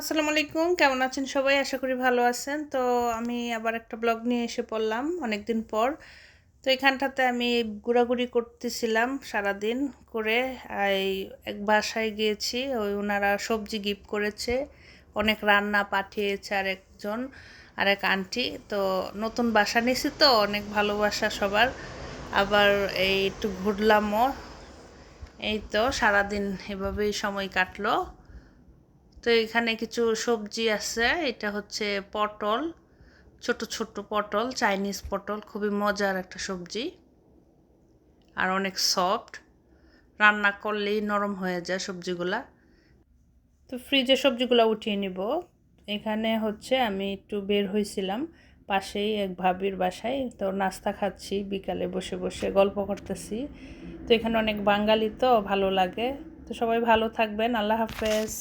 আসসালামু আলাইকুম, কেমন আছেন সবাই? আশা করি ভালো আছেন। তো আমি আবার একটা ব্লগ নিয়ে এসে পড়লাম অনেক দিন পর। তো এখানটাতে আমি ঘোরাঘুরি করতেছিলাম সারাদিন করে। এই এক বাসায় গিয়েছি, ওই ওনারা সবজি গিফট করেছে, অনেক রান্না পাঠিয়েছে আর একজন, আর এক আন্টি। তো নতুন বাসা নিয়েছি তো, অনেক ভালোবাসা সবার। আবার এই একটু ঘুরলামও। এই তো সারাদিন এভাবেই সময় কাটলো। তো এখানে কিছু সবজি আছে। এটা হচ্ছে পটল, ছোট ছোট পটল, চাইনিজ পটল, খুবই মজার একটা সবজি। আর অনেক সফট রান্না করলেই নরম হয়ে যায় সবজিগুলা। তো ফ্রিজে সবজিগুলো উঠিয়ে নিব। এখানে হচ্ছে আমি একটু বের হয়েছিলাম পাশেই এক ভাবির বাসায়। তো নাস্তা খাচ্ছি, বিকালে বসে বসে গল্প করতেছি। তো এখানে অনেক বাঙালি তো, ভালো লাগে। তো সবাই ভালো থাকবেন, আল্লাহ হাফেজ।